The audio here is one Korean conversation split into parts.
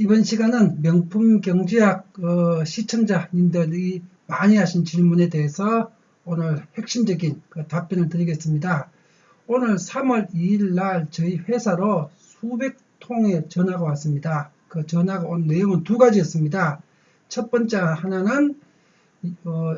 이번 시간은 명품 경제학 어, 시청자님들이 많이 하신 질문에 대해서 오늘 핵심적인 그 답변을 드리겠습니다. 오늘 3월 2일 날 저희 회사로 수백 통의 전화가 왔습니다. 그 전화가 온 내용은 두 가지였습니다. 첫 번째 하나는 어,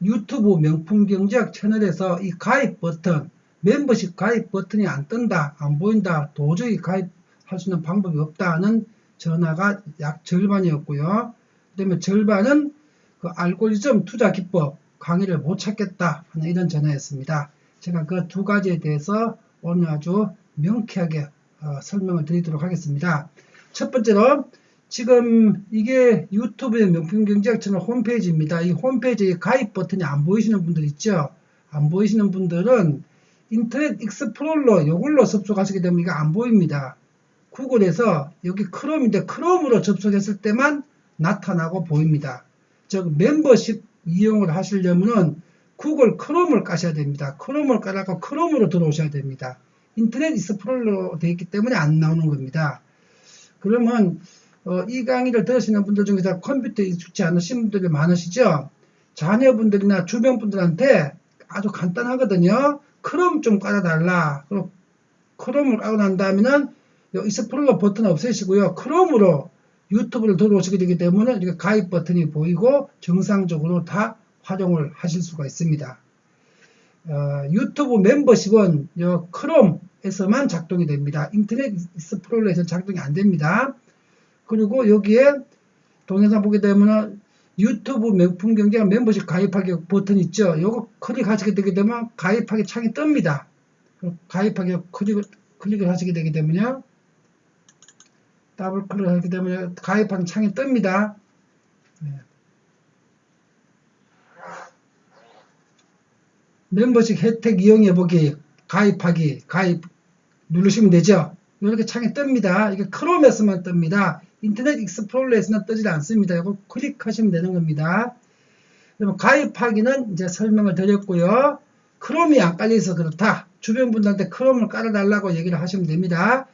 유튜브 명품 경제학 채널에서 이 가입 버튼, 멤버십 가입 버튼이 안 뜬다, 안 보인다, 도저히 가입할 수 있는 방법이 없다는 전화가 약 절반이었고요. 그 다음에 절반은 그 알고리즘 투자 기법 강의를 못 찾겠다 하는 이런 전화였습니다. 제가 그 두 가지에 대해서 오늘 아주 명쾌하게 어, 설명을 드리도록 하겠습니다. 첫 번째로 지금 이게 유튜브의 명품 경제학 채널 홈페이지입니다. 이 홈페이지에 가입 버튼이 안 보이시는 분들 있죠? 안 보이시는 분들은 인터넷 익스플로러 이걸로 접속하시게 되면 이게 안 보입니다. 구글에서 여기 크롬인데 크롬으로 접속했을 때만 나타나고 보입니다. 즉 멤버십 이용을 하시려면은 구글 크롬을 까셔야 됩니다. 크롬을 깔아서 크롬으로 들어오셔야 됩니다. 인터넷 익스플로러로 되어 있기 때문에 안 나오는 겁니다. 그러면 어, 이 강의를 들으시는 분들 중에서 컴퓨터에 익숙지 않으신 분들이 많으시죠? 자녀분들이나 주변 분들한테 아주 간단하거든요. 크롬 좀 깔아달라. 그럼 크롬을 깔고 난 다음에는 익스플로러 버튼 없애시고요. 크롬으로 유튜브를 들어오시게 되기 때문에 이렇게 가입 버튼이 보이고 정상적으로 다 활용을 하실 수가 있습니다. 어, 유튜브 멤버십은 크롬에서만 작동이 됩니다. 인터넷 익스플로러에서 작동이 안 됩니다. 그리고 여기에 동영상 보게 되면 유튜브 명품 경제가 멤버십 가입하기 버튼 있죠. 요거 클릭하시게 되게 되면 가입하기 창이 뜹니다. 가입하기 클릭, 클릭을 하시게 되게 되면요. 더블 클릭 하게 되면 가입하는 창이 뜹니다. 네. 멤버십 혜택 이용해보기, 가입하기, 가입 누르시면 되죠. 이렇게 창이 뜹니다. 이게 크롬에서만 뜹니다. 인터넷 익스플로러에서는 뜨지 않습니다. 이거 클릭하시면 되는 겁니다. 그러면 가입하기는 이제 설명을 드렸고요. 크롬이 안 깔려서 그렇다. 주변 분들한테 크롬을 깔아달라고 얘기를 하시면 됩니다.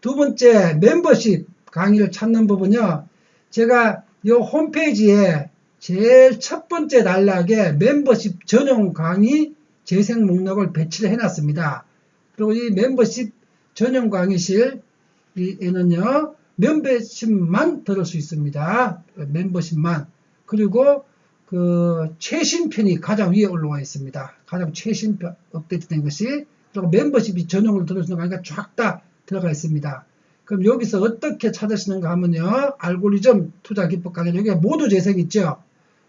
두 번째 멤버십 강의를 찾는 부분요. 제가 이 홈페이지에 제일 첫 번째 단락에 멤버십 전용 강의 재생 목록을 배치를 해놨습니다. 그리고 이 멤버십 전용 강의실에는요. 멤버십만 들을 수 있습니다. 멤버십만. 그리고 그 최신 편이 가장 위에 올라와 있습니다. 가장 최신편 업데이트된 것이 그리고 멤버십이 전용으로 있는 강의가 쫙다 들어가 있습니다. 그럼 여기서 어떻게 찾으시는가 하면요. 알고리즘 투자 기법 강의 여기 모두 재생 있죠.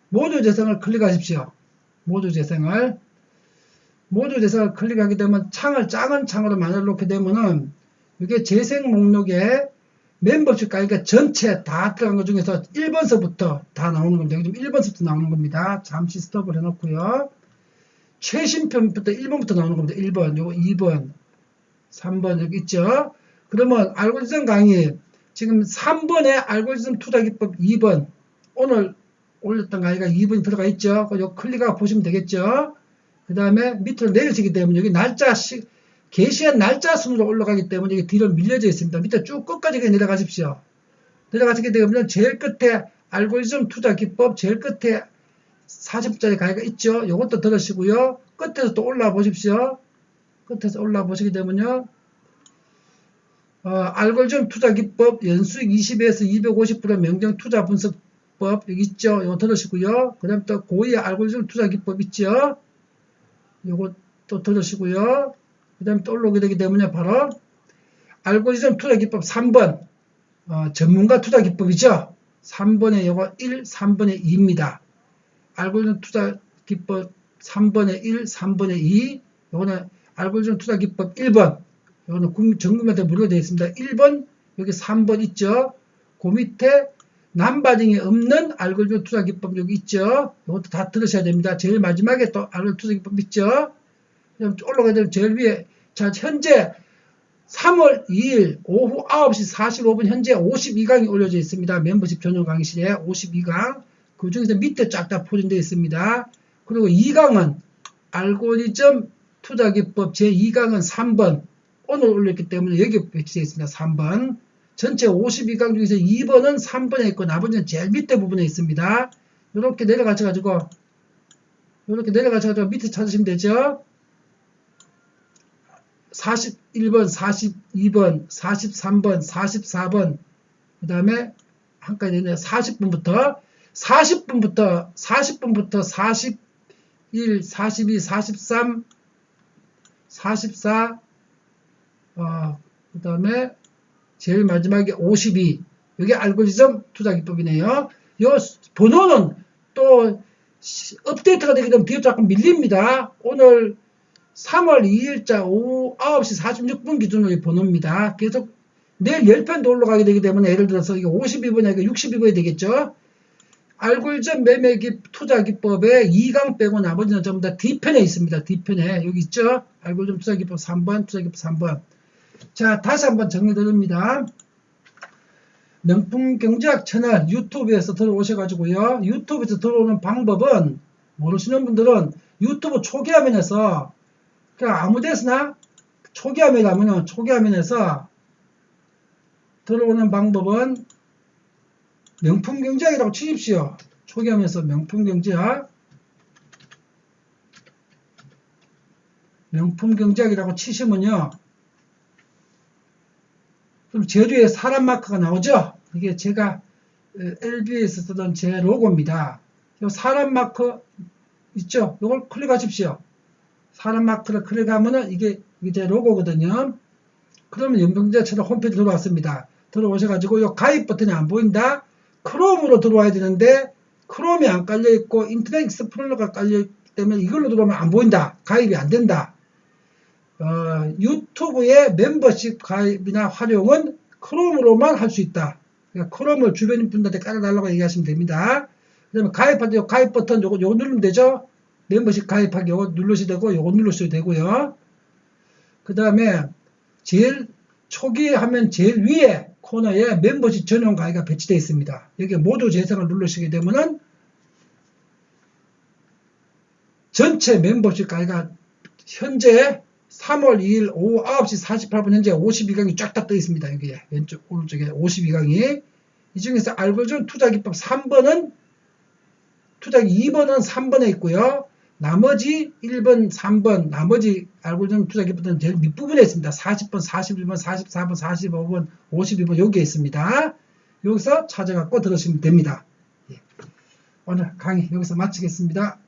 모두 재생을 클릭하십시오. 모두 재생을 모두 재생을 클릭하게 되면 창을 작은 창으로 만들어 놓게 되면은 이게 재생 목록에 멤버십 가입가 전체 다 들어간 것 중에서 1번서부터 다 나오는 겁니다. 지금 1번서부터 나오는 겁니다. 잠시 스톱을 해놓고요. 최신 편부터 1번부터 나오는 겁니다. 1번, 요거 2번, 3번 여기 있죠. 그러면 알고리즘 강의 지금 3번에 알고리즘 투자 기법 2번 오늘 올렸던 강의가 2번이 들어가 있죠. 요 클릭하고 보시면 되겠죠. 그 다음에 밑으로 내려지기 때문에 여기 날짜 시, 게시한 날짜 순으로 올라가기 때문에 이게 뒤로 밀려져 있습니다. 밑에 쭉 끝까지 내려가십시오. 내려가시게 되면 제일 끝에 알고리즘 투자 기법 제일 끝에 40분짜리 강의가 있죠. 이것도 들으시고요. 끝에서 또 올라와 보십시오. 끝에서 올라와 보시게 되면요. 어, 알고리즘 투자 기법 연수익 20에서 250% 명정 투자 분석법 여기 있죠. 이거 들으시고요. 그 다음 또 고위 알고리즘 투자 기법 있죠. 이것도 들으시고요. 그 다음에 또 올라오게 되기 때문에 바로 알고리즘 투자 기법 3번 어, 전문가 투자 기법이죠. 3번에 이거 1, 3번에 2입니다. 알고리즘 투자 기법 3번에 1, 3번에 2 이거는 알고리즘 투자 기법 1번 이거는 전국한테 무료로 되어 있습니다. 1번 여기 3번 있죠. 그 밑에 남바딩이 없는 알고리즘 투자 기법 여기 있죠. 이것도 다 들으셔야 됩니다. 제일 마지막에 또 알고리즘 투자 기법 있죠. 올라가야 될 제일 위에 자 현재 3월 2일 오후 9시 45분 현재 52강이 올려져 있습니다. 멤버십 전용 강의실에 52강 그 중에서 밑에 쫙 다 포진되어 있습니다. 그리고 2강은 알고리즘 투자기법 제2강은 3번 오늘 올렸기 때문에 여기 배치되어 있습니다. 3번 전체 52강 중에서 2번은 3번에 있고 나머지는 제일 밑에 부분에 있습니다. 이렇게 내려가셔가지고 이렇게 내려가셔가지고 밑에 찾으시면 되죠. 41번, 42번, 43번, 44번, 그 다음에 한 가지 있네요. 40분부터, 40분부터, 40분부터 41, 42, 43, 44, 어, 그 다음에 제일 마지막에 52. 이게 알고리즘 투자 기법이네요. 요 번호는 또 시- 업데이트가 되게 되면 뒤에 조금 밀립니다. 오늘 3월 2일자 오후 9시 46분 기준으로 이 번호입니다. 계속 내일 10편도 올라가게 되기 때문에 예를 들어서 이게 52번이 아니라 62번이 되겠죠. 알고리즘 매매기 투자기법의 2강 빼고 나머지는 전부 다 D편에 있습니다. D편에 여기 있죠. 알고리즘 투자기법 3번, 투자기법 3번. 자, 다시 한번 정리드립니다. 명품 경제학 채널 유튜브에서 들어오셔가지고요. 유튜브에서 들어오는 방법은 모르시는 분들은 유튜브 초기 화면에서 그냥 아무 데서나 초기 화면에 가면은 초기 화면에서 들어오는 방법은 명품 경제학이라고 치십시오. 초기 화면에서 명품 경제학 명품 경제학이라고 치시면요. 그럼 제주에 사람 마크가 나오죠? 이게 제가 LB에서 쓰던 제 로고입니다. 요 사람 마크 있죠? 이걸 클릭하십시오. 사람 마크를 클릭하면은 이게, 이게 제 로고거든요. 그러면 연병제처럼 홈페이지 들어왔습니다. 들어오셔가지고 요 가입 버튼이 안 보인다? 크롬으로 들어와야 되는데 크롬이 안 깔려 있고 인터넷 익스플로러가 깔려 있기 때문에 이걸로 들어오면 안 보인다. 가입이 안 된다. 어, 유튜브의 멤버십 가입이나 활용은 크롬으로만 할 수 있다. 그러니까 크롬을 주변 분들한테 깔아달라고 얘기하시면 됩니다. 그 다음에 가입할 때 가입 버튼 요거, 요거 누르면 되죠? 멤버십 가입하기 요거 누르셔도 되고 요거 누르셔도 되고요. 그 다음에 제일 초기 하면 제일 위에 코너에 멤버십 전용 가입가 배치되어 있습니다. 여기 모두 재생을 누르시게 되면은 전체 멤버십 가입가 현재 3월 2일 오후 9시 48분 현재 52강이 쫙다떠 있습니다. 여기에 왼쪽 오른쪽에 52강이 이 중에서 알고리즘 투자 기법 3번은 투자기 2번은 3번에 있고요. 나머지 1번, 3번, 나머지 알고리즘 투자 기법은 제일 밑부분에 있습니다. 40번, 41번, 44번, 45번, 52번 여기에 있습니다. 여기서 찾아갖고 들으시면 됩니다. 예. 오늘 강의 여기서 마치겠습니다.